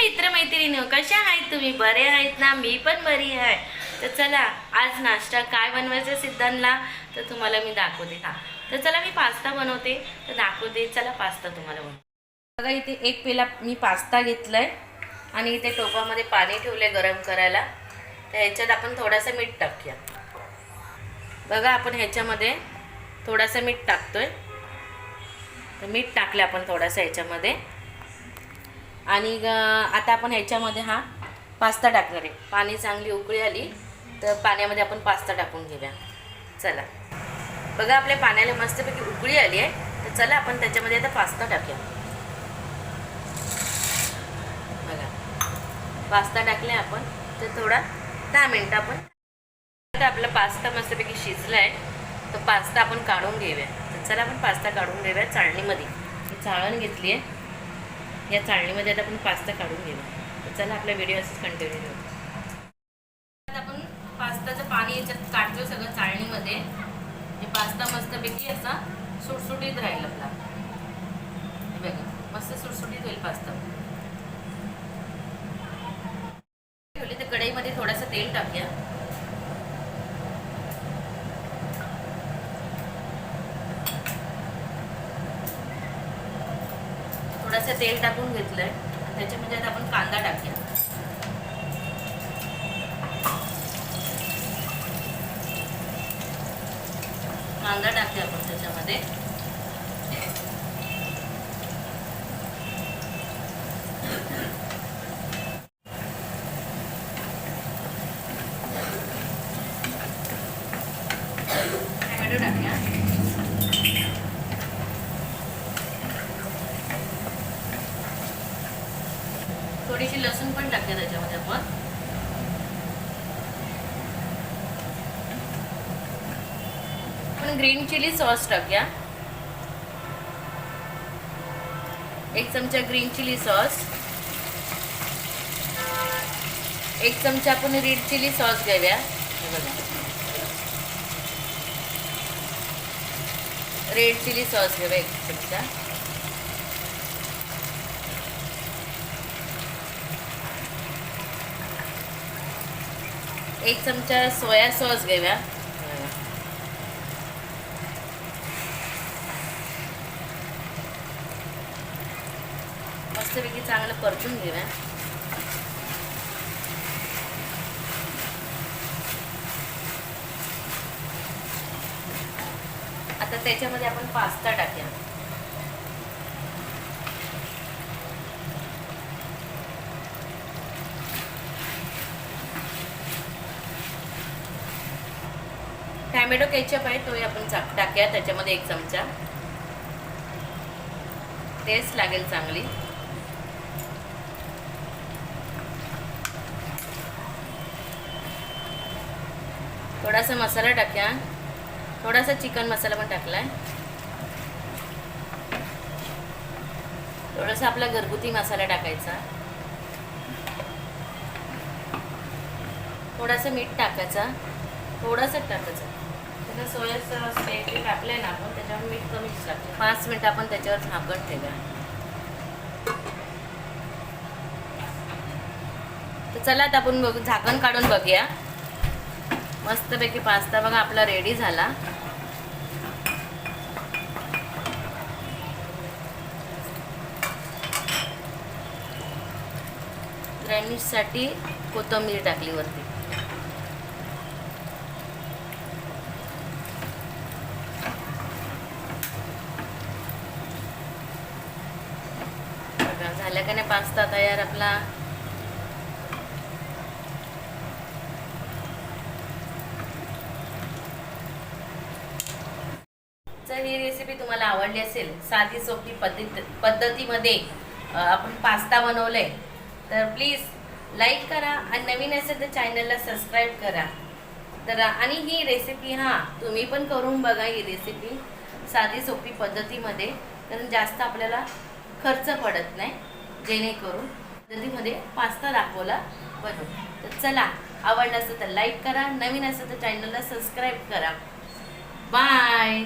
मित्र मैत्रिणी कशा आहेत तुम्ही? बरे आहेत ना? मी पण बरी आहे. तर चला आज नाश्ता काय बनवायचं सिद्धांतला? तर तुम्हाला मी दाखवते. हा. तर चला मी पास्ता बनवते. तर दाखवते चला पास्ता तुम्हाला बनव बघा इथे एक पेला मी पास्ता घेतलाय आणि इथे टोपामध्ये पाणी ठेवले गरम करायला. तर ह्याच्यात आपण थोडासा मीठ टाकूया. बघा आपण ह्याच्यामध्ये थोडासा मीठ टाकतोय. तर मीठ टाकलं आपण थोडासा ह्याच्यामध्ये. आणि ग- आता आपण ह्याच्यामध्ये हा पास्ता टाकणार आहे. पाणी चांगली उकळी आली तर पाण्यामध्ये आपण पास्ता टाकून घेऊया. चला. बघा आपल्या पाण्याला मस्तपैकी उकळी आली आहे. तर चला आपण त्याच्यामध्ये आता पास्ता टाकूया. बघा. पास्ता टाकला आपण. तर थोडा दहा मिनटं आपण आता आपला पास्ता मस्तपैकी शिजला आहे तर पास्ता आपण काढून घेऊया. तर चला आपण पास्ता काढून घेऊया चाळणीमध्ये. मी चाळण घेतली आहे या चाळणीमध्ये आता आपण पास्ता काढून घेऊ तर चला आपला व्हिडिओ असंच कंटिन्यू ठेवू आपण पास्ताचं पाणी याच्यात काढतो सगळं चाळणीमध्ये. हे पास्ता मस्तपैकी असा सुटसुटीत राहील आपला. बघा मस्त सुटसुटीत होईल पास्ता. ठेवली तर कढईमध्ये थोडंसं तेल टाकूया. थोडंसं तेल टाकून घेतलंय. त्याच्यामध्ये म्हणजे आता आपण कांदा टाकूया. कांदा टाकते आपण त्याच्यामध्ये. टॅमॅटो टाकूया. थोडीशी लसूण पण टाकते त्याच्यामध्ये आपण. आपण ग्रीन चिली सॉस टाकूया. एक चमचा ग्रीन चिली सॉस. एक चमचा आपण रेड चिली सॉस घेऊया. रेड चिली सॉस घेऊया एक चमचा. एक चमचा सोया सॉस घेऊया. मस्तपैकी चांगलं परतून घेऊया. आता त्याच्यामध्ये आपण पास्ता टाकूया. टॅमॅटो केचप आहे तोही आपण चा- टाकूया त्याच्यामध्ये एक चमचा. टेस्ट लागेल चांगली. थोडासा मसाला टाक्या. थोडासा चिकन मसाला पण टाकलाय. थोडासा आपला घरगुती मसाला टाकायचा. थोडासा मीठ टाकायचा. थोडंसं टाकायचं. त्याला सोया सॉस ते आहे ना आपण त्याच्यावर मीठ कमीच टाकतो. पाच मिनटं आपण त्याच्यावर झाकण ठेवूया. तर चला आता आपण बघू झाकण काढून बघूया. मस्तपैकी पास्ता बघा आपला रेडी झाला. साठी कोथिंबीर टाकली वरती बघा, झाला का नाही पास्ता तयार आपला. जर ही रेसिपी तुम्हाला आवडली असेल साधी सोपी पद्धत पद्धतीमध्ये आपण पास्ता बनवलंय तर प्लीज लाईक करा आणि नवीन असेल तर चॅनलला सबस्क्राईब करा. तर आणि ही रेसिपी हां तुम्ही पण करून बघा ही रेसिपी साधी सोपी पद्धतीमध्ये कारण जास्त आपल्याला खर्च पडत नाही. जेणेकरून पद्धतीमध्ये पास्ता दाखवला बनव तर चला आवडलं असेल तर लाईक करा. नवीन असेल तर चॅनलला सबस्क्राईब करा. बाय